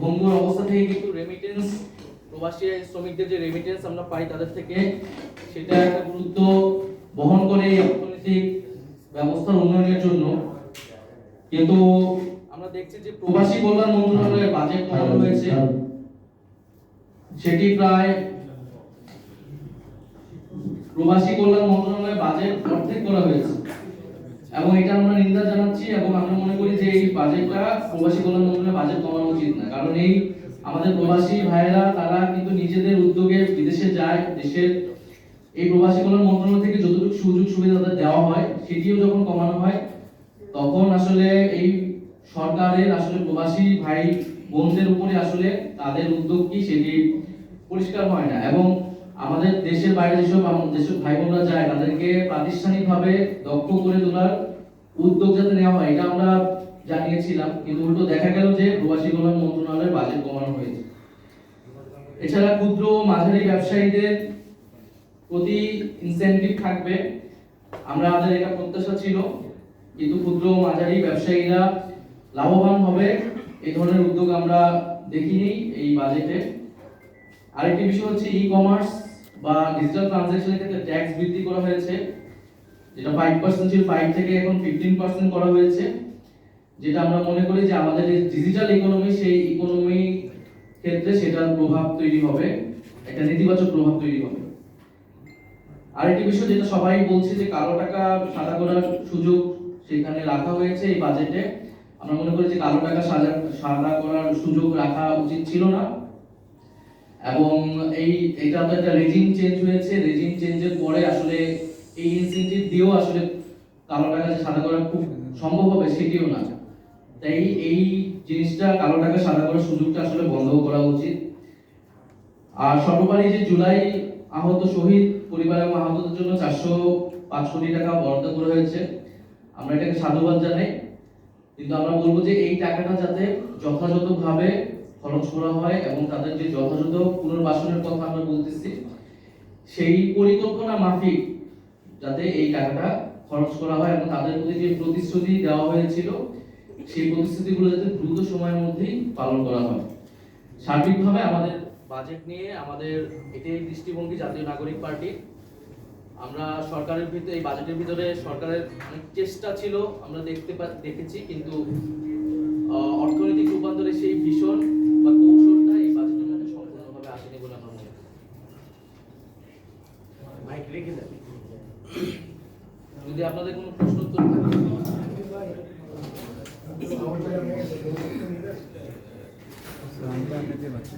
ভঙ্গুর অবস্থা থেকে কিন্তু রেমিটেন্স প্রবাসী শ্রমিকদের যে রেমিটেন্স আমরা পাই তাদের থেকে, সেটা একটা গুরুত্ব বহন করে অর্থনৈতিক ব্যবস্থার উন্নয়নের জন্য। কিন্তু আমরা দেখছি যে প্রবাসী কল্যাণ মন্ত্রণালয়ের বাজেট কমানো হয়েছে। সেটি প্রায় প্রবাসী কল্যাণ মন্ত্রণালয়ের বাজেট অর্ধেক করা হয়েছে। এবং এটা আমরা নিন্দা জানাচ্ছি এবং আমরা মনে করি যে এই বাজেটটা প্রবাসী কল্যাণ মন্ত্রণালয়ের বাজেট কমানো উচিত না কারণ এই আমাদের প্রবাসী ভাইয়েরা, তারা কিন্তু নিজেদের উদ্যোগে বিদেশে যায়, দেশের এই প্রবাসী কল্যাণ মন্ত্রণালয় থেকে যতটুকু সুযোগ সুবিধা তাদের দেওয়া হয়, সেটিও যখন কমানো হয়, তখন আসলে এই সরকারের আসলে প্রবাসী ভাই বোনদের উপরে আসলে তাদের উদ্যোগ কি সেটি পরিষ্কার হয় না। এবং আমাদের দেশের বাইরে যেসব দেশের ভাই বোনরা যায়, তাদেরকে প্রাতিষ্ঠানিকভাবে দক্ষ করে তোলার উদ্যোগ যাতে নেওয়া হয়, এটা আমরা জানিয়েছিলাম, কিন্তু উল্টো দেখা গেল যে প্রবাসী কল্যাণ মন্ত্রণালয়ের বাজেট কমানো হয়েছে। এছাড়া ক্ষুদ্র ও মাঝারি ব্যবসায়ীদের প্রতি ইনসেনটিভ থাকবে। আমরা আমাদের এটা প্রত্যাশা ছিল, কিন্তু ক্ষুদ্র ও মাঝারি ব্যবসায়ীরা লাভবান হবে, এই ধরনের উদ্যোগ আমরা দেখিনি এই বাজেটে আরেকটি বিষয় হচ্ছে ই কমার্স বা ডিজিটাল ট্রানজাকশনের ক্ষেত্রে ট্যাক্স বৃদ্ধি করা হয়েছে। যেটা ফাইভ পার্সেন্ট ছিল ফাইভ থেকে এখন ফিফটিন পার্সেন্ট করা হয়েছে। যেটা আমরা মনে করি যে আমাদের ডিজিটাল ইকোনমি সেই ইকোনমি ক্ষেত্রে সেটার প্রভাব তৈরি হবে, একটা নেতিবাচক প্রভাব তৈরি হবে। আরেকটি বিষয় যেটা সবাই বলছে যে কালো টাকা সাদা করার সুযোগ সেখানে রাখা হয়েছে এই বাজেটে আমরা মনে করি যে কালো টাকা সাদা সাদা করার সুযোগ রাখা উচিত ছিল না। এবং এই, এটা তো একটা রেজিম চেঞ্জ হয়েছে। রেজিম চেঞ্জের পরে আসলে এই ইনসেন্টিভ দিয়েও আসলে কালো টাকা সাদা করা খুব সম্ভব হবে সেটিও না। তাই এই জিনিসটা কালো টাকা সাদা করার সুযোগটা আসলে বন্ধ করা উচিত। আর সর্বোপরি যে জুলাই আহত শহীদ পরিবার এবং আহতদের জন্য চারশো পাঁচ কোটি টাকা বরাদ্দ করা হয়েছে। আমরা এটাকে সাধুবাদ জানাই। কিন্তু আমরা বলব যে এই টাকাটা যাতে যথাযথভাবে খরচ করা হয় এবং তাদের যে যথাযথ পুনর্বাসনের কথা আমরা বলতেছি, সেই পরিকল্পনা মাফিক যাতে এই টাকাটা খরচ করা হয় এবং তাদের প্রতি যে প্রতিশ্রুতি দেওয়া হয়েছিল, সেই প্রতিশ্রুতিগুলো যাতে দ্রুত সময়ের মধ্যেই পালন করা হয়। সার্বিকভাবে আমাদের বাজেট নিয়ে আমাদের এটাই দৃষ্টিভঙ্গি জাতীয় নাগরিক পার্টি। আমরা সরকারের ভিতরে এই বাজেটের ভিতরে সরকারের অনেক চেষ্টা ছিল, আমরা দেখতে দেখেছি, কিন্তু অর্থনৈতিক রূপান্তরে সেই ভীষণ বা কৌশলটা এই বাজেটের মধ্যে সম্পূর্ণভাবে আসেনি বলে আমার মনে হয়। যদি আপনাদের কোনো প্রশ্ন উত্তর থাকে